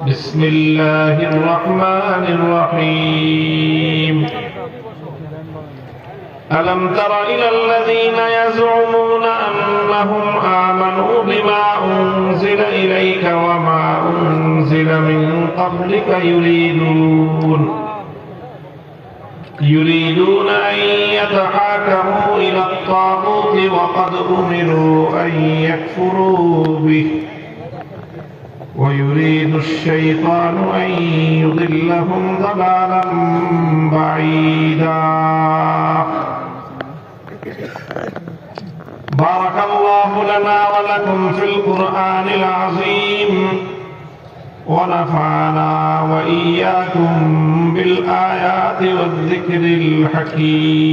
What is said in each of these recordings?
بسم الله الرحمن الرحيم. ألم تر إلى الذين يزعمون أنهم آمنوا بما أنزل إليك وما أنزل من قبلك يريدون يريدون أن يتحاكموا إلى الطاغوت وقد أمروا أن يكفروا به. ويريد الشيطان أن يضلهم ضلالا بعيدا. بارك الله لنا ولكم في القرآن العظيم ونفعنا وإياكم بالآيات والذكر الحكيم.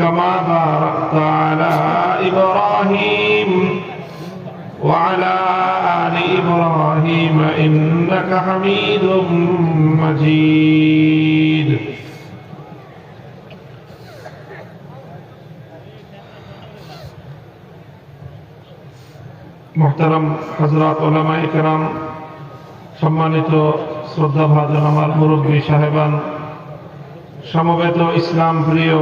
كما باركت على إبراهيم وعلى آل إبراهيم إنك حميد مجيد মোহতারাম হজরত ওলামাই কেরাম সম্মানিত শ্রদ্ধাভাজন আমার মুরব্বী সাহেবান সমবেত ইসলাম প্রিয়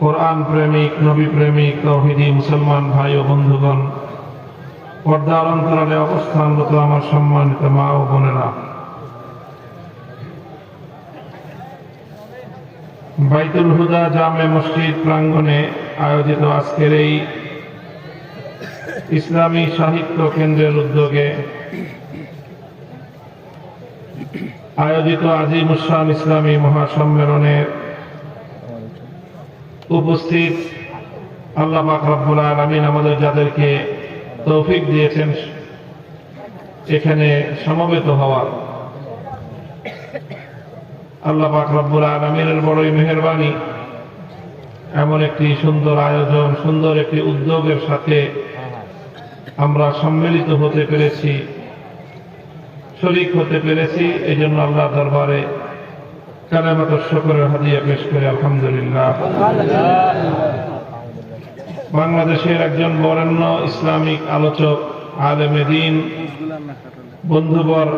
কোরআন প্রেমিক, নবী প্রেমিক, তৌহিদি, মুসলমান ভাই ও বন্ধুগণ, পর্দার অন্তরালে অবস্থানরত আমার সম্মানিত মা ও বোনেরা। বাইতুল হুদা জামে মসজিদ প্রাঙ্গণে আয়োজিত আজকের এই ইসলামী সাহিত্য কেন্দ্রের উদ্যোগে আয়োজিত আজিম উসান ইসলামী মহাসম্মেলনের উপস্থিত আল্লাহ পাক রব্বুল আলমিন আমাদের যাদেরকে তৌফিক দিয়েছেন এখানে সমবেত হওয়ার। আল্লাহ পাক রব্বুল আলমিনের বড়ই মেহরবানি এমন একটি সুন্দর আয়োজন, সুন্দর একটি উদ্যোগের সাথে আমরা সম্মিলিত হতে পেরেছি, শরিক হতে পেরেছি এই জন্য আল্লাহ দরবারে বাংলাদেশের একজন বরেণ্য ইসলামিক আলোচক আলেমে দিন বন্ধুবর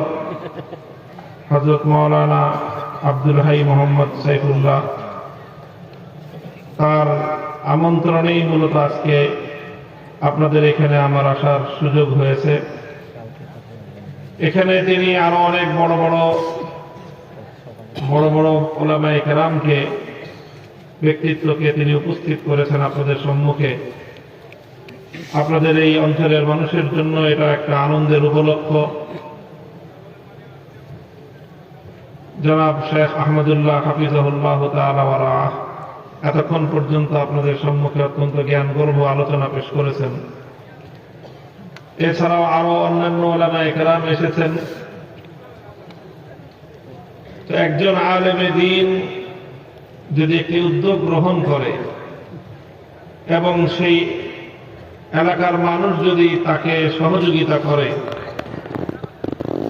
হজরত মৌলানা আব্দুল হাই মোহাম্মদ সাইফুল্লাহ। তার আমন্ত্রণেই মূলত আজকে আপনাদের এখানে আমার আসার সুযোগ হয়েছে। এখানে তিনি আরও অনেক বড় বড় বড় বড় ওলামা কেরামকে, ব্যক্তিত্বকে তিনি উপস্থিত করেছেন আপনাদের সম্মুখে। আপনাদের এই অঞ্চলের মানুষের জন্য এটা একটা আনন্দের উপলক্ষ। জনাব শেখ আহমদুল্লাহ হাফিজাহুল্লাহ এতক্ষণ পর্যন্ত আপনাদের সম্মুখে অত্যন্ত জ্ঞান গর্ব আলোচনা পেশ করেছেন। এছাড়াও আরও অন্যান্য ওলামা একরাম এসেছেন। তো একজন আলেমে দিন যদি একটি উদ্যোগ গ্রহণ করে এবং সেই এলাকার মানুষ যদি তাকে সহযোগিতা করে,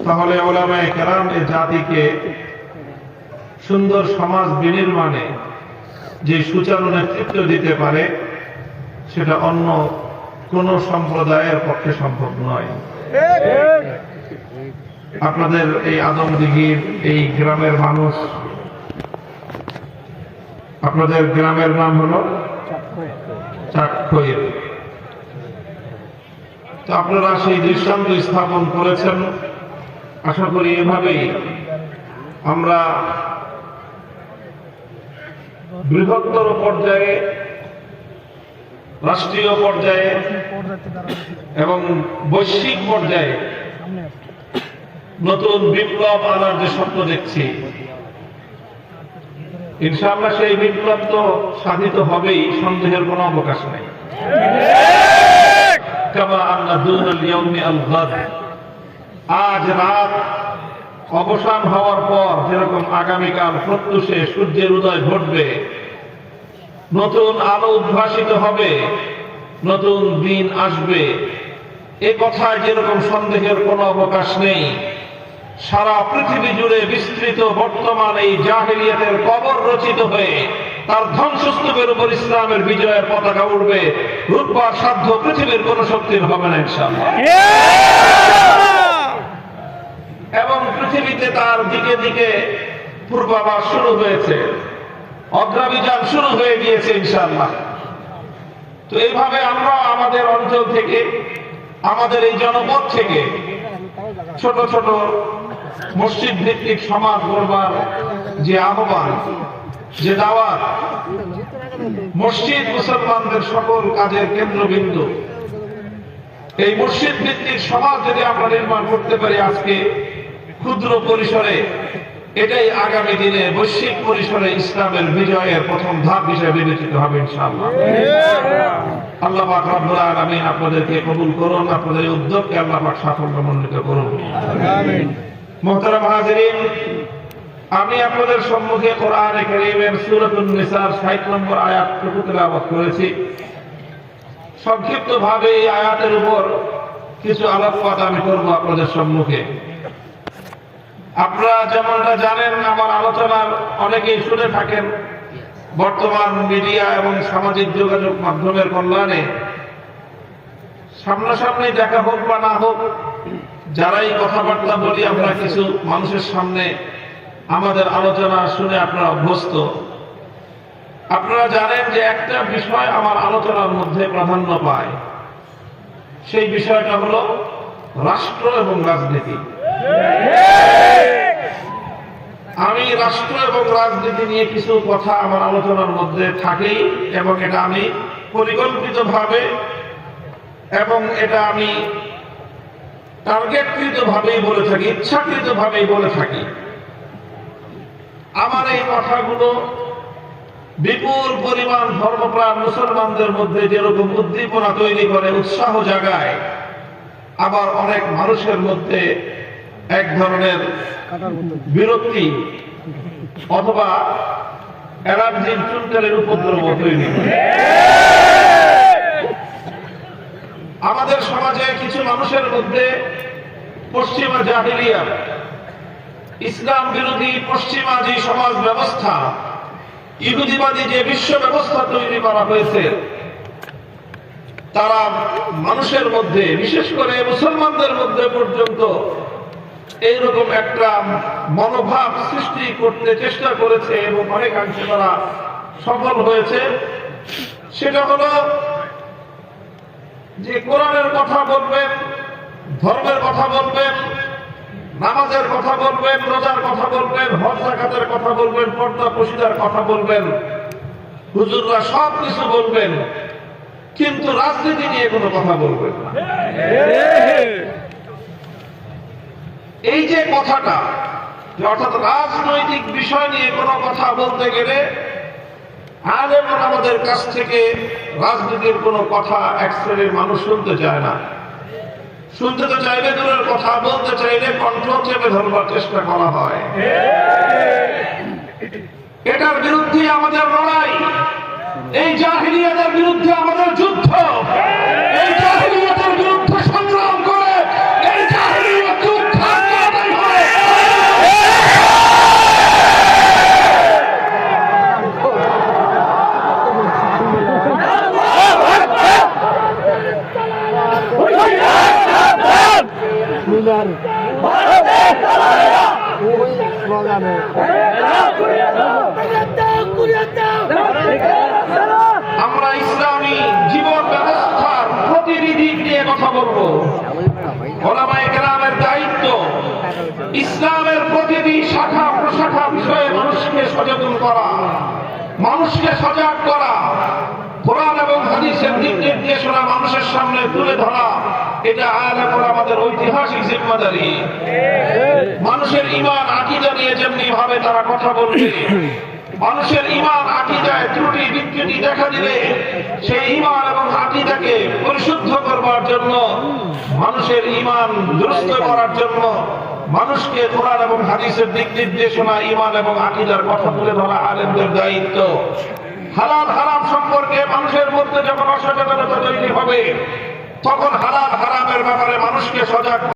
তাহলে ওলামায় কেরাম এ জাতিকে সুন্দর সমাজ বিনির্মাণে যে সুচারু নেতৃত্ব দিতে পারে, সেটা অন্য কোন সম্প্রদায়ের পক্ষে সম্ভব নয়। আপনাদের এই আদমদিঘির এই গ্রামের মানুষ। আপনাদের গ্রামের নাম হলো তো আপনারা সেই দৃষ্টান্ত স্থাপন করেছেন। আশা করি এভাবেই আমরা বৃহত্তর পর্যায়ে, রাষ্ট্রীয় পর্যায়ে এবং বৈশ্বিক পর্যায়ে নতুন বিপ্লব আনার যে স্বপ্ন দেখছি, ইনশাআল্লাহ সেই বিপ্লব তো সাধিত হবেই, সন্দেহের কোনো অবকাশ নেই। আজ রাত অবসান হওয়ার পর যেরকম আগামীকাল প্রত্যুষে সূর্যের উদয় ঘটবে, নতুন আলো উদ্ভাসিত হবে, নতুন দিন আসবে, এ কথায় যেরকম সন্দেহের কোনো অবকাশ নেই সারা পৃথিবী জুড়ে বিস্তৃত বর্তমান এই জাহেলিয়াতের কবর রচিত হয়ে তার ধ্বংসস্তূপের উপর ইসলামের বিজয়ের পতাকা উঠবে রূপবার সাধ্য পৃথিবীর কোন শক্তির হবে না, ইনশাআল্লাহ। এবং পৃথিবীতে তার দিকে দিকে পূর্বাভাস শুরু হয়েছে। অগ্রাভিযান শুরু হয়ে গিয়েছে ইনশাল্লাহ তো এইভাবে আমরা আমাদের অঞ্চল থেকে, আমাদের এই জনপদ থেকে ছোট ছোট মসজিদ ভিত্তিক সমাজ গড়বার যে আহ্বান, যে দাওয়াত, মসজিদ মুসলমানদের সকল কাজের কেন্দ্রবিন্দু। এই মসজিদ ভিত্তিক সমাজ যদি আমরা নির্মাণ করতে পারি আজকে ক্ষুদ্র পরিসরে, এটাই আগামী দিনে বৈশ্বিক পরিসরে ইসলামের বিজয়ের প্রথম ধাপ হিসেবে বিবেচিত হবে ইনশাআল্লাহ। আল্লাহ পাক রব্বুল আপনাদেরকে কবুল করুন, আপনাদের উদ্যোগকে আল্লাহ পাক সাফল্যমণ্ডিত করুন। আমি আপনাদের সম্মুখে কোরআন কারীমের সূরাতুন নিসার 60 নম্বর আয়াতটুকু তেলাওয়াত করেছি। সংক্ষিপ্ত ভাবে এই আয়াতের উপর কিছু আলোকপাত আমি করব আপনাদের সম্মুখে। আপনারা যেমনটা জানেন, আমার আলোচনার অনেকেই শুনে থাকেন, বর্তমান মিডিয়া এবং সামাজিক যোগাযোগ মাধ্যমের কল্যাণে সামনাসামনি দেখা হোক বা না হোক যারাই কথাবার্তা বলি, আমরা কিছু মানুষের সামনে আমাদের আলোচনা শুনে আপনারা অভ্যস্ত। আপনারা জানেন যে একটা বিষয় আমার আলোচনার মধ্যে প্রাধান্য পায়। সেই বিষয়টা হলো রাষ্ট্র এবং রাজনীতি। আমি রাষ্ট্র এবং রাজনীতি নিয়ে কিছু কথা আমার আলোচনার মধ্যে থাকেই, এবং এটা আমি পরিকল্পিতভাবে, এবং এটা আমি টার্গেটকৃত ভাবেই বলে থাকি ইচ্ছাকৃত ভাবেই বলে থাকি। আমার এই কথাগুলো বিপুল পরিমাণ ধর্মপ্রাণ মুসলমানদের মধ্যে যেরকম উদ্দীপনা তৈরি করে, উৎসাহ জাগায়, আবার অনেক মানুষের মধ্যে এক ধরনের বিরক্তি অথবা অ্যালার্জির চুলকারের উপদ্রব তৈরি করে। আমাদের সমাজে কিছু মানুষের মধ্যে পশ্চিমা জাহিলিয়া, ইসলাম বিরোধী পশ্চিমা যে সমাজ ব্যবস্থা, ইহুদিবাদী যে বিশ্ব ব্যবস্থা তৈরি করা হয়েছে, তারা মানুষের মধ্যে, বিশেষ করে মুসলমানদের মধ্যে পর্যন্ত এইরকম একটা মনোভাব সৃষ্টি করতে চেষ্টা করেছে এবং অনেকাংশে তারা সফল হয়েছে। সেটা হলো যে কোরআনের কথা বলবেন, ধর্মের কথা বলবেন, নামাজের কথা বলবেন, রোজার কথা বলবেন, হজ কথা বলবেন, পর্দা পশিদার কথা বলবেন, হুজুররা সব কিছু বলবেন, কিন্তু রাজনীতি নিয়ে কোনো কথা বলবেন এই যে কথাটা অর্থাৎ রাজনৈতিক বিষয় নিয়ে কোনো কথা বলতে গেলে আলেম আমাদের কাছ থেকে রাজনীতির কোনো কথা এক শ্রেণির মানুষ শুনতে চায় না। শুনতে তো চাইলে দূরের কথা, বলতে চাইলে কণ্ঠ চেপে ধরবার চেষ্টা করা হয়। এটার বিরুদ্ধে আমাদের লড়াই, এই জাহিলিয়াতের বিরুদ্ধে আমাদের যুদ্ধ, এই জাহিলিয়াতের বিরুদ্ধে সংগ্রাম করে এই জাহিলিয়াত যুদ্ধ করতেই হবে। মিলার ওই স্লোগানে আমরা ইসলামী জীবন ব্যবস্থার প্রতিনিধি নিয়ে কথা বলব। ওলামায়ে কেরামের দায়িত্ব, ইসলামের প্রতিটি শাখা প্রশাখা বিষয়ে মানুষকে সচেতন করা, মানুষকে সজাগ করা কোরআন এবং হাদিসের দিক নির্দেশনা মানুষের সামনে তুলে ধরা, এটা আয়ালের আমাদের ঐতিহাসিক জিম্মাদারি। মানুষের ইমান আকিদা নিয়ে যেমনি ভাবে তারা কথা বলবে, মানুষের ইমান আকিদায় ত্রুটি বিচ্যুতি দেখা দিলে সেই ইমান এবং আকিদাকে পরিশুদ্ধ করবার জন্য, মানুষের ইমান দুরস্ত করার জন্য মানুষকে কোরআন এবং হাদিসের দিক নির্দেশনা ইমান এবং আকিদার কথা তুলে ধরা আলেমদের দায়িত্ব। হালাল হারাম সম্পর্কে মানুষের মধ্যে যখন অসচেতনতা তৈরি হবে, তখন হালাল হারামের ব্যাপারে মানুষকে সজাগ